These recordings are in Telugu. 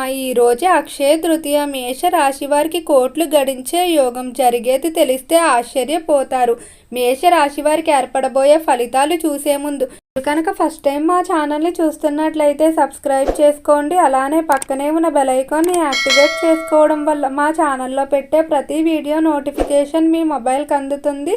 మా ఈరోజు అక్షయ తృతీయ మేష రాశి వారికి కోట్లు గడించే యోగం జరిగేది తెలిస్తే ఆశ్చర్యపోతారు. మేష రాశి వారికి ఏర్పడబోయే ఫలితాలు చూసే ముందు కనుక ఫస్ట్ టైం మా ఛానల్ని చూస్తున్నట్లయితే సబ్స్క్రైబ్ చేసుకోండి. అలానే పక్కనే ఉన్న బెలైకాన్ని యాక్టివేట్ చేసుకోవడం వల్ల మా ఛానల్లో పెట్టే ప్రతి వీడియో నోటిఫికేషన్ మీ మొబైల్కి అందుతుంది.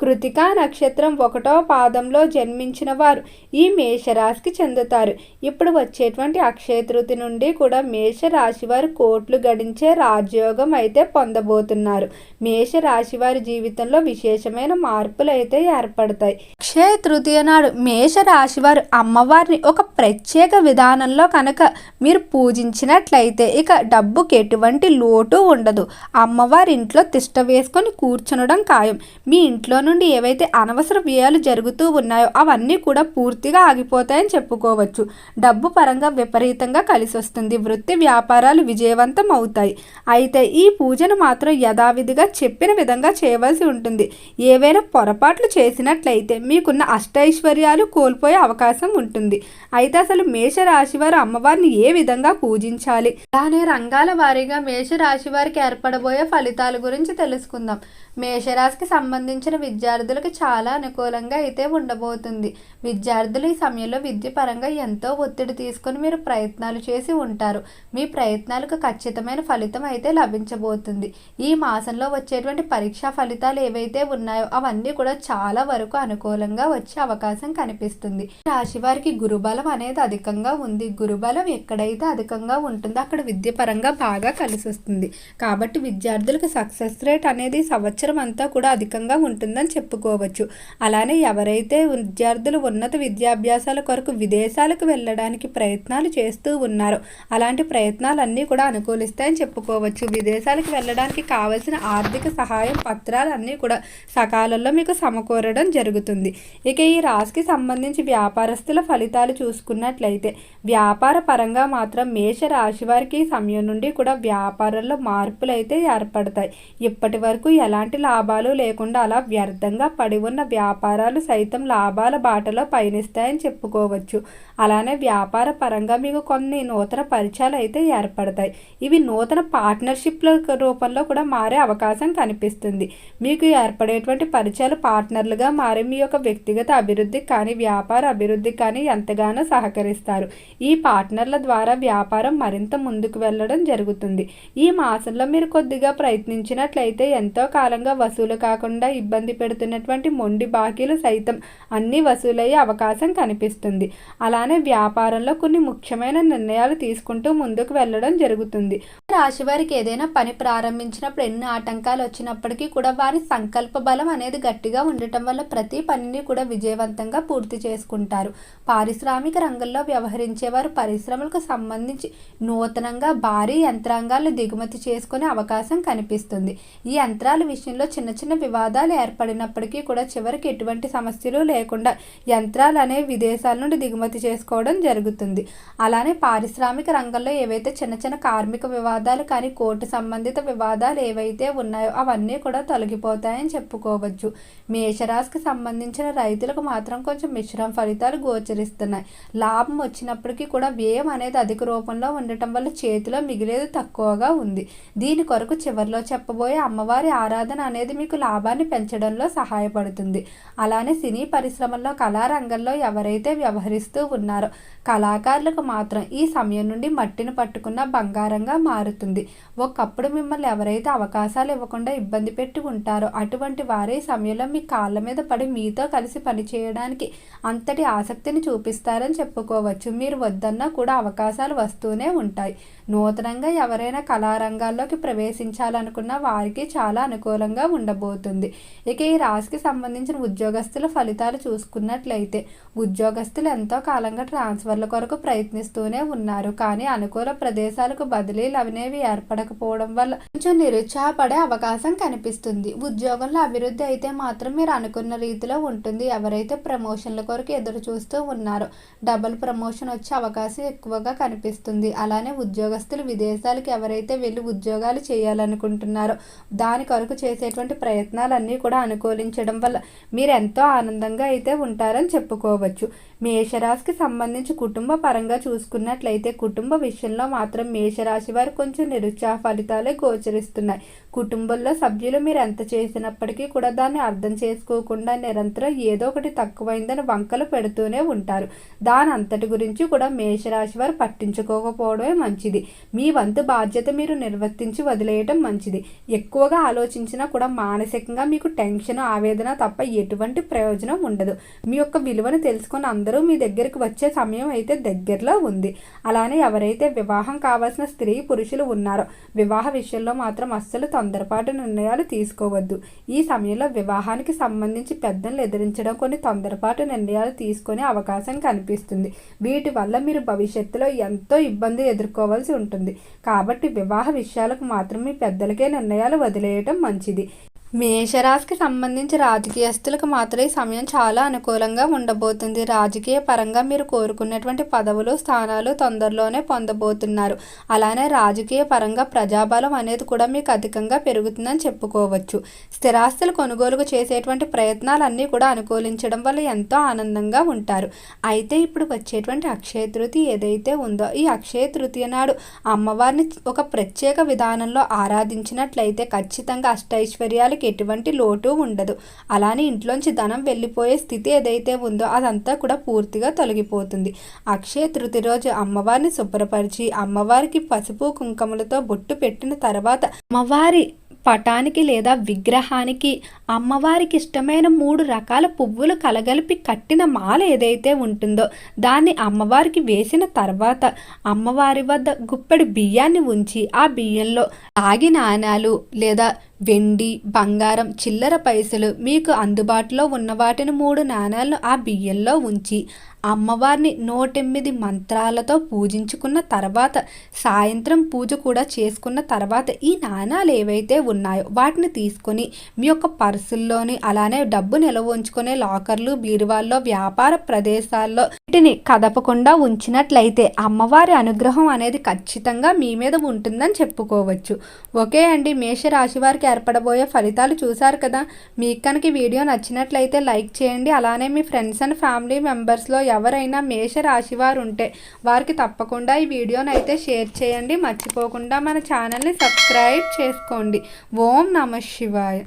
కృతికా నక్షత్రం ఒకటో పాదంలో జన్మించిన వారు ఈ మేషరాశికి చెందుతారు. ఇప్పుడు వచ్చేటువంటి అక్షయ తృతి నుండి కూడా మేషరాశి వారు కోట్లు గడించే రాజయోగం అయితే పొందబోతున్నారు. మేషరాశి వారి జీవితంలో విశేషమైన మార్పులు అయితే ఏర్పడతాయి. అక్షయ తృతీయ నాడు మేషరాశి వారు అమ్మవారిని ఒక ప్రత్యేక విధానంలో కనుక మీరు పూజించినట్లయితే ఇక డబ్బుకి ఎటువంటి లోటు ఉండదు. అమ్మవారి ఇంట్లో తిష్ట వేసుకొని కూర్చునడం ఖాయం. మీ ఇంట్లో నుండి ఏవైతే అనవసర వ్యయాలు జరుగుతూ ఉన్నాయో అవన్నీ కూడా పూర్తిగా ఆగిపోతాయని చెప్పుకోవచ్చు. డబ్బు పరంగా విపరీతంగా కలిసి వస్తుంది వృత్తి వ్యాపారాలు విజయవంతం అవుతాయి. అయితే ఈ పూజను మాత్రం యథావిధిగా చెప్పిన విధంగా చేయవలసి ఉంటుంది. ఏవైనా పొరపాట్లు చేసినట్లయితే మీకున్న అష్టైశ్వర్యాలు కోల్పోయే అవకాశం ఉంటుంది. అయితే అసలు మేషరాశి వారు అమ్మవారిని ఏ విధంగా పూజించాలి? దాని రంగాల వారీగా మేషరాశి వారికి ఏర్పడబోయే ఫలితాల గురించి తెలుసుకుందాం. మేషరాశికి సంబంధించిన విద్య విద్యార్థులకు చాలా అనుకూలంగా అయితే ఉండబోతుంది. విద్యార్థులు ఈ సమయంలో విద్య పరంగా ఎంతో ఒత్తిడి తీసుకొని మీరు ప్రయత్నాలు చేసి ఉంటారు. మీ ప్రయత్నాలకు ఖచ్చితమైన ఫలితం అయితే లభించబోతుంది. ఈ మాసంలో వచ్చేటువంటి పరీక్షా ఫలితాలు ఏవైతే ఉన్నాయో అవన్నీ కూడా చాలా వరకు అనుకూలంగా వచ్చే అవకాశం కనిపిస్తుంది. రాశి వారికి గురుబలం అనేది అధికంగా ఉంది. గురుబలం ఎక్కడైతే అధికంగా ఉంటుందో అక్కడ విద్య పరంగా బాగా కలిసి వస్తుంది కాబట్టి విద్యార్థులకు సక్సెస్ రేట్ అనేది సంవత్సరం అంతా కూడా అధికంగా ఉంటుందని చెప్పుకోవచ్చు. అలానే ఎవరైతే విద్యార్థులు ఉన్నత విద్యాభ్యాసాల కొరకు విదేశాలకు వెళ్ళడానికి ప్రయత్నాలు చేస్తూ ఉన్నారో అలాంటి ప్రయత్నాలన్నీ కూడా అనుకూలిస్తాయని చెప్పుకోవచ్చు. విదేశాలకు వెళ్ళడానికి కావలసిన ఆర్థిక సహాయం పత్రాలు అన్నీ కూడా సకాలంలో మీకు సమకూరడం జరుగుతుంది. ఇక ఈ రాశికి సంబంధించి వ్యాపారస్తుల ఫలితాలు చూసుకున్నట్లయితే వ్యాపార పరంగా మాత్రం మేష రాశి వారికి సమయం నుండి కూడా వ్యాపారంలో మార్పులు అయితే ఏర్పడతాయి. ఇప్పటి వరకు ఎలాంటి లాభాలు లేకుండా అలా వ్యర్థంగా పడి ఉన్న వ్యాపారాలు సైతం లాభాల బాటలో పయనిస్తాయని చెప్పుకోవచ్చు. అలానే వ్యాపార పరంగా మీకు కొన్ని నూతన పరిచయాలు అయితే ఏర్పడతాయి. ఇవి నూతన పార్ట్నర్షిప్ల రూపంలో కూడా మారే అవకాశం కనిపిస్తుంది. మీకు ఏర్పడేటువంటి పరిచయాలు పార్ట్నర్లుగా మారి మీ యొక్క వ్యక్తిగత అభివృద్ధికి కానీ వ్యాపార అభివృద్ధికి కానీ ఎంతగానో సహకరిస్తారు. ఈ పార్ట్నర్ల ద్వారా వ్యాపారం మరింత ముందుకు వెళ్ళడం జరుగుతుంది. ఈ మాసంలో మీరు కొద్దిగా ప్రయత్నించినట్లయితే ఎంతో కాలంగా వసూలు కాకుండా ఇబ్బంది పెడుతున్నటువంటి మొండి బాకీలు సైతం అన్ని వసూలయ్యే అవకాశం కనిపిస్తుంది. అలానే వ్యాపారంలో కొన్ని ముఖ్యమైన నిర్ణయాలు తీసుకుంటూ ముందుకు వెళ్ళడం జరుగుతుంది. రాశి వారికి ఏదైనా పని ప్రారంభించినప్పుడు ఎన్ని ఆటంకాలు వచ్చినప్పటికీ కూడా వారి సంకల్ప బలం అనేది గట్టిగా ఉండటం వల్ల ప్రతి పనిని కూడా విజయవంతంగా పూర్తి చేసుకుంటారు. పారిశ్రామిక రంగంలో వ్యవహరించేవారు పరిశ్రమలకు సంబంధించి నూతనంగా భారీ యంత్రాంగాలను దిగుమతి చేసుకునే అవకాశం కనిపిస్తుంది. ఈ యంత్రాల విషయంలో చిన్న చిన్న వివాదాలు ఏర్పడి ఏర్పడినప్పటికీ కూడా చివరికి ఎటువంటి సమస్యలు లేకుండా యంత్రాలు అనేవి విదేశాల నుండి దిగుమతి చేసుకోవడం జరుగుతుంది. అలానే పారిశ్రామిక రంగంలో ఏవైతే చిన్న చిన్న కార్మిక వివాదాలు కానీ కోర్టు సంబంధిత వివాదాలు ఏవైతే ఉన్నాయో అవన్నీ కూడా తొలగిపోతాయని చెప్పుకోవచ్చు. మేషరాశికి సంబంధించిన రైతులకు మాత్రం కొంచెం మిశ్రమ ఫలితాలు గోచరిస్తున్నాయి. లాభం వచ్చినప్పటికీ కూడా వ్యయం అనేది అధిక రూపంలో ఉండటం వల్ల చేతిలో మిగిలేదు తక్కువగా ఉంది. దీని కొరకు చివరిలో చెప్పబోయే అమ్మవారి ఆరాధన అనేది మీకు లాభాన్ని పెంచడంలో సహాయపడుతుంది. అలానే సినీ పరిశ్రమల్లో కళారంగంలో ఎవరైతే వ్యవహరిస్తూ ఉన్నారో కళాకారులకు మాత్రం ఈ సమయం నుండి మట్టిని పట్టుకున్న బంగారంగా మారుతుంది. ఒకప్పుడు మిమ్మల్ని ఎవరైతే అవకాశాలు ఇవ్వకుండా ఇబ్బంది పెట్టి ఉంటారో అటువంటి వారే సమయంలో మీ కాళ్ళ మీద పడి మీతో కలిసి పనిచేయడానికి అంతటి ఆసక్తిని చూపిస్తారని చెప్పుకోవచ్చు. మీరు వద్దన్నా కూడా అవకాశాలు వస్తూనే ఉంటాయి. నూతనంగా ఎవరైనా కళారంగాల్లోకి ప్రవేశించాలనుకున్న వారికి చాలా అనుకూలంగా ఉండబోతుంది. ఇక ఈ ఈ రాశికి సంబంధించిన ఉద్యోగస్తుల ఫలితాలు చూసుకున్నట్లయితే ఉద్యోగస్తులు ఎంతో కాలంగా ట్రాన్స్ఫర్ల కొరకు ప్రయత్నిస్తూనే ఉన్నారు. కానీ అనుకూల ప్రదేశాలకు బదిలీలు అనేవి ఏర్పడకపోవడం వల్ల కొంచెం నిరుత్సాహపడే అవకాశం కనిపిస్తుంది. ఉద్యోగంలో అభివృద్ధి అయితే మాత్రం మీరు అనుకున్న రీతిలో ఉంటుంది. ఎవరైతే ప్రమోషన్ల కొరకు ఎదురు చూస్తూ ఉన్నారో డబుల్ ప్రమోషన్ వచ్చే అవకాశం ఎక్కువగా కనిపిస్తుంది. అలానే ఉద్యోగస్తులు విదేశాలకు ఎవరైతే వెళ్ళి ఉద్యోగాలు చేయాలనుకుంటున్నారో దాని కొరకు చేసేటువంటి ప్రయత్నాలన్నీ కూడా అను అనుకూలించడం వల్ల మీరు ఎంతో ఆనందంగా అయితే ఉంటారని చెప్పుకోవచ్చు. మేషరాశికి సంబంధించి కుటుంబ పరంగా చూసుకున్నట్లయితే కుటుంబ విషయంలో మాత్రం మేషరాశి వారు కొంచెం నిరుత్సాహ ఫలితాలే గోచరిస్తున్నాయి. కుటుంబంలో సభ్యులు మీరు ఎంత చేసినప్పటికీ కూడా దాన్ని అర్థం చేసుకోకుండా నిరంతరం ఏదో ఒకటి తక్కువైందని వంకలు పెడుతూనే ఉంటారు. దాని అంతటి గురించి కూడా మేషరాశి వారు పట్టించుకోకపోవడమే మంచిది. మీ వంతు బాధ్యత మీరు నిర్వర్తించి వదిలేయటం మంచిది. ఎక్కువగా ఆలోచించినా కూడా మానసికంగా మీకు టెన్షన్ ఆవేదన తప్ప ఎటువంటి ప్రయోజనం ఉండదు. మీ యొక్క విలువను తెలుసుకొని అందరూ మీ దగ్గరికి వచ్చే సమయం అయితే దగ్గరలో ఉంది. అలానే ఎవరైతే వివాహం కావాల్సిన స్త్రీ పురుషులు ఉన్నారో వివాహ విషయంలో మాత్రం అస్సలు తొందరపాటు నిర్ణయాలు తీసుకోవద్దు. ఈ సమయంలో వివాహానికి సంబంధించి పెద్దలను ఎదిరించడం కొన్ని తొందరపాటు నిర్ణయాలు తీసుకునే అవకాశం కనిపిస్తుంది. వీటి వల్ల మీరు భవిష్యత్తులో ఎంతో ఇబ్బంది ఎదుర్కోవాల్సి ఉంటుంది. కాబట్టి వివాహ విషయాలకు మాత్రం మీ పెద్దలకే నిర్ణయాలు వదిలేయటం మంచిది. మేషరాశికి సంబంధించి రాజకీయస్తులకు మాత్రం ఈ సమయం చాలా అనుకూలంగా ఉండబోతుంది. రాజకీయ పరంగా మీరు కోరుకున్నటువంటి పదవులు స్థానాలు తొందరలోనే పొందబోతున్నారు. అలానే రాజకీయ పరంగా ప్రజాబలం అనేది కూడా మీకు అధికంగా పెరుగుతుందని చెప్పుకోవచ్చు. స్థిరాస్తులు కొనుగోలుకు చేసేటువంటి ప్రయత్నాలన్నీ కూడా అనుకూలించడం వల్ల ఎంతో ఆనందంగా ఉంటారు. అయితే ఇప్పుడు వచ్చేటువంటి అక్షయ తృతీయ ఏదైతే ఉందో ఈ అక్షయ తృతీయ నాడు అమ్మవారిని ఒక ప్రత్యేక విధానంలో ఆరాధించినట్లయితే ఖచ్చితంగా అష్టైశ్వర్యాలు మనకి ఎటువంటి లోటు ఉండదు. అలానే ఇంట్లోంచి ధనం వెళ్ళిపోయే స్థితి ఏదైతే ఉందో అదంతా కూడా పూర్తిగా తొలగిపోతుంది. అక్షయ తృతి రోజు అమ్మవారిని శుభ్రపరిచి అమ్మవారికి పసుపు కుంకుమలతో బొట్టు పెట్టిన తర్వాత అమ్మవారి పటానికి లేదా విగ్రహానికి అమ్మవారికి ఇష్టమైన మూడు రకాల పువ్వులు కలగలిపి కట్టిన మాల ఏదైతే ఉంటుందో దాన్ని అమ్మవారికి వేసిన తర్వాత అమ్మవారి వద్ద గుప్పెడు బియ్యాన్ని ఉంచి ఆ బియ్యంలో ఆగి నాణాలు లేదా వెండి బంగారం చిల్లర పైసలు మీకు అందుబాటులో ఉన్న వాటిని మూడు నాణాలను ఆ బియ్యంలో ఉంచి అమ్మవారిని నూటెనిమిది మంత్రాలతో పూజించుకున్న తర్వాత సాయంత్రం పూజ కూడా చేసుకున్న తర్వాత ఈ నాణాలు ఏవైతే ఉన్నాయో వాటిని తీసుకొని మీ యొక్క పర్సుల్లోని అలానే డబ్బు నిల్వ ఉంచుకునే లాకర్లు బీరువాల్లో వ్యాపార ప్రదేశాల్లో వీటిని కదపకుండా ఉంచినట్లయితే అమ్మవారి అనుగ్రహం అనేది ఖచ్చితంగా మీ మీద ఉంటుందని చెప్పుకోవచ్చు. ఓకే అండి మేష రాశి వారికి ఏర్పడబోయే ఫలితాలు చూశారు కదా? మీకు కనుక వీడియో నచ్చినట్లయితే లైక్ చేయండి. అలానే మీ ఫ్రెండ్స్ అండ్ ఫ్యామిలీ మెంబర్స్లో ఎవరైనా మేష రాశి వారు ఉంటే వారికి తప్పకుండా ఈ వీడియోని అయితే షేర్ చేయండి. మర్చిపోకుండా మన ఛానల్ని సబ్స్క్రైబ్ చేసుకోండి. ఓం నమ శివాయ.